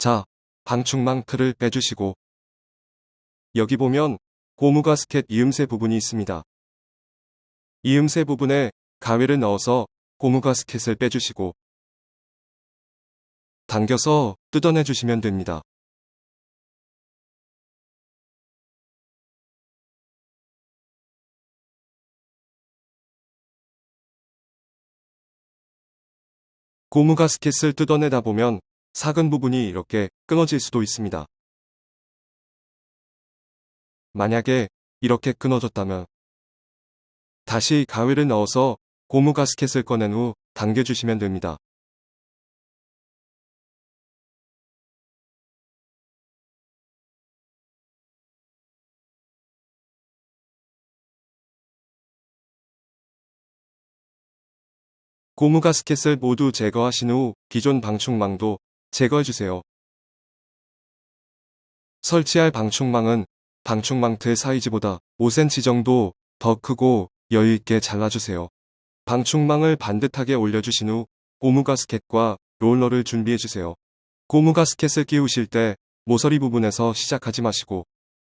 자, 방충망 틀을 빼주시고 여기 보면 고무 가스켓 이음새 부분이 있습니다. 이음새 부분에 가위를 넣어서 고무 가스켓을 빼주시고 당겨서 뜯어내 주시면 됩니다. 고무 가스켓을 뜯어내다 보면 삭은 부분이 이렇게 끊어질 수도 있습니다. 만약에 이렇게 끊어졌다면 다시 가위를 넣어서 고무 가스켓을 꺼낸 후 당겨주시면 됩니다. 고무 가스켓을 모두 제거하신 후 기존 방충망도 제거해주세요. 설치할 방충망은 방충망 틀 사이즈보다 5cm 정도 더 크고 여유있게 잘라주세요. 방충망을 반듯하게 올려주신 후 고무 가스켓과 롤러를 준비해주세요. 고무 가스켓을 끼우실 때 모서리 부분에서 시작하지 마시고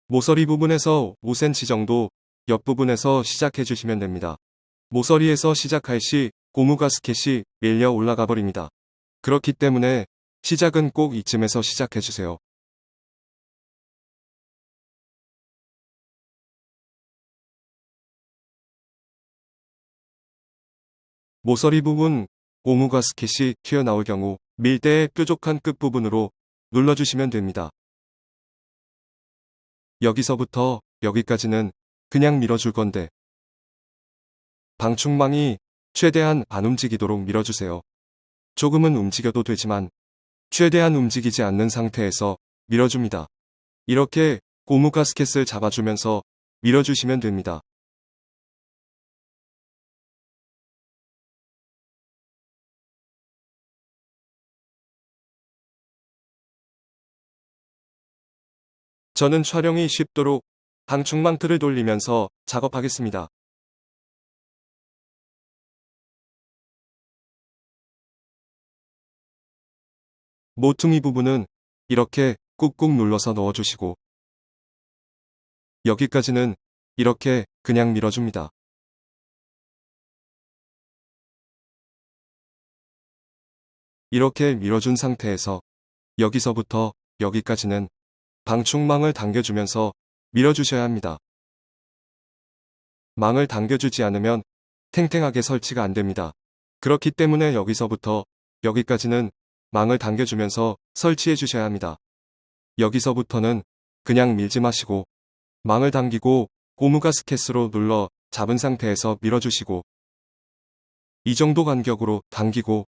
모서리 부분에서 5cm 정도 옆부분에서 시작해주시면 됩니다. 모서리에서 시작할 시 고무 가스켓이 밀려 올라가 버립니다. 그렇기 때문에 시작은 꼭 이쯤에서 시작해주세요. 모서리 부분 고무 가스켓이 튀어나올 경우 밀대의 뾰족한 끝부분으로 눌러주시면 됩니다. 여기서부터 여기까지는 그냥 밀어줄 건데 방충망이 최대한 안 움직이도록 밀어주세요. 조금은 움직여도 되지만 최대한 움직이지 않는 상태에서 밀어줍니다. 이렇게 고무 가스켓을 잡아주면서 밀어주시면 됩니다. 저는 촬영이 쉽도록 방충망 틀을 돌리면서 작업하겠습니다. 모퉁이 부분은 이렇게 꾹꾹 눌러서 넣어주시고 여기까지는 이렇게 그냥 밀어줍니다. 이렇게 밀어준 상태에서 여기서부터 여기까지는 방충망을 당겨주면서 밀어주셔야 합니다. 망을 당겨주지 않으면 탱탱하게 설치가 안됩니다. 그렇기 때문에 여기서부터 여기까지는 망을 당겨주면서 설치해 주셔야 합니다. 여기서부터는 그냥 밀지 마시고 망을 당기고 고무 가스켓으로 눌러 잡은 상태에서 밀어주시고 이 정도 간격으로 당기고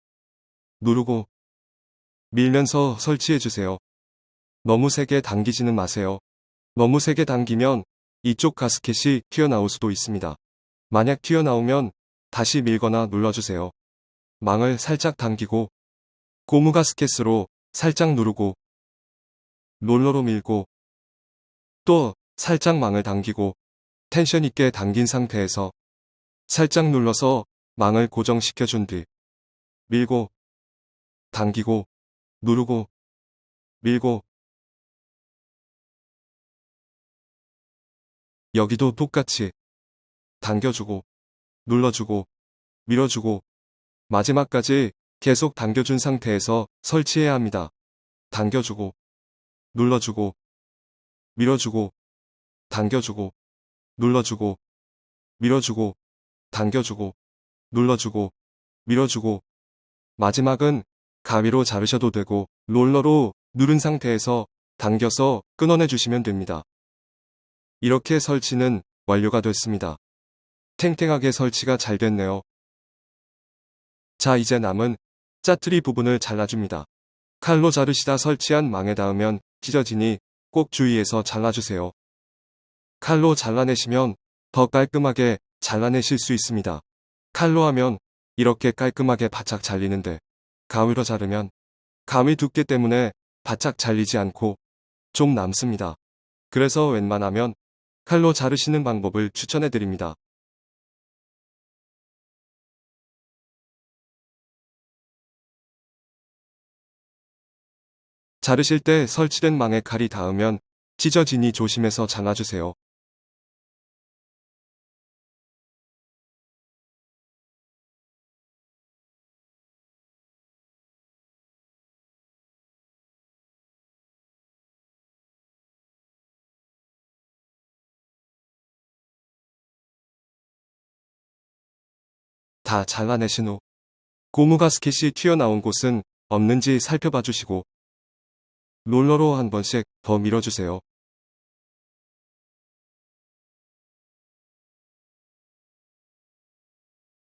누르고 밀면서 설치해 주세요. 너무 세게 당기지는 마세요. 너무 세게 당기면 이쪽 가스켓이 튀어나올 수도 있습니다. 만약 튀어나오면 다시 밀거나 눌러주세요. 망을 살짝 당기고 고무 가스켓으로 살짝 누르고 롤러로 밀고 또 살짝 망을 당기고 텐션 있게 당긴 상태에서 살짝 눌러서 망을 고정시켜 준 뒤 밀고 당기고 누르고 밀고 여기도 똑같이 당겨주고 눌러주고 밀어주고 마지막까지 계속 당겨준 상태에서 설치해야 합니다. 당겨주고 눌러주고 밀어주고 당겨주고 눌러주고 밀어주고 당겨주고 눌러주고 밀어주고 마지막은 가위로 자르셔도 되고 롤러로 누른 상태에서 당겨서 끊어내 주시면 됩니다. 이렇게 설치는 완료가 됐습니다. 탱탱하게 설치가 잘 됐네요. 자 이제 남은 짜투리 부분을 잘라줍니다. 칼로 자르시다 설치한 망에 닿으면 찢어지니 꼭 주의해서 잘라주세요. 칼로 잘라내시면 더 깔끔하게 잘라내실 수 있습니다. 칼로 하면 이렇게 깔끔하게 바짝 잘리는데 가위로 자르면 가위 두께 때문에 바짝 잘리지 않고 좀 남습니다. 그래서 웬만하면 칼로 자르시는 방법을 추천해드립니다. 자르실 때 설치된 망에 칼이 닿으면 찢어지니 조심해서 잘라주세요. 다 잘라내신 후 고무 가스켓이 튀어나온 곳은 없는지 살펴봐 주시고 롤러로 한 번씩 더 밀어주세요.